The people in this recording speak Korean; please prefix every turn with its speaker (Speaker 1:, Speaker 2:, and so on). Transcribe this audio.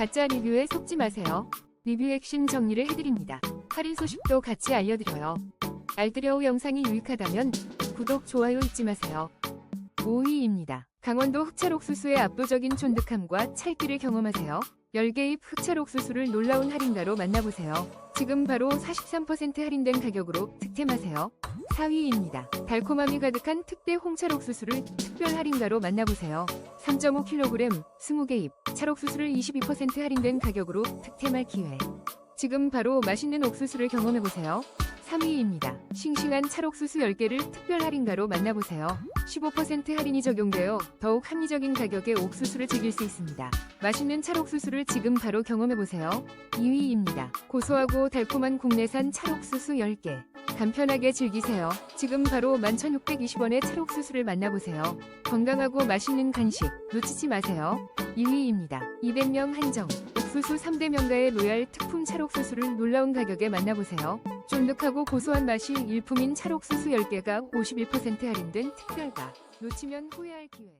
Speaker 1: 가짜 리뷰에 속지 마세요. 리뷰 핵심 정리를 해드립니다. 할인 소식도 같이 알려드려요. 알뜰여우 영상이 유익하다면 구독, 좋아요 잊지 마세요. 5위입니다. 강원도 흑찰옥수수의 압도적인 쫀득함과 찰기를 경험하세요. 10개입 흑찰옥수수를 놀라운 할인가로 만나보세요. 지금 바로 43% 할인된 가격으로 득템하세요. 4위입니다. 달콤함이 가득한 특대 홍찰옥수수를 특별 할인가로 만나보세요. 3.5kg, 20개입, 찰옥수수를 22% 할인된 가격으로 득템할 기회. 지금 바로 맛있는 옥수수를 경험해보세요. 3위입니다. 싱싱한 찰옥수수 10개를 특별 할인가로 만나보세요. 15% 할인이 적용되어 더욱 합리적인 가격에 옥수수를 즐길 수 있습니다. 맛있는 찰옥수수를 지금 바로 경험해보세요. 2위입니다. 고소하고 달콤한 국내산 찰옥수수 10개. 간편하게 즐기세요. 지금 바로 11,620원의 찰옥수수를 만나보세요. 건강하고 맛있는 간식 놓치지 마세요. 2위입니다. 200명 한정. 옥수수 3대 명가의 로얄 특품 찰옥수수를 놀라운 가격에 만나보세요. 쫀득하고 고소한 맛이 일품인 찰옥수수 10개가 51% 할인된 특별가. 놓치면 후회할 기회.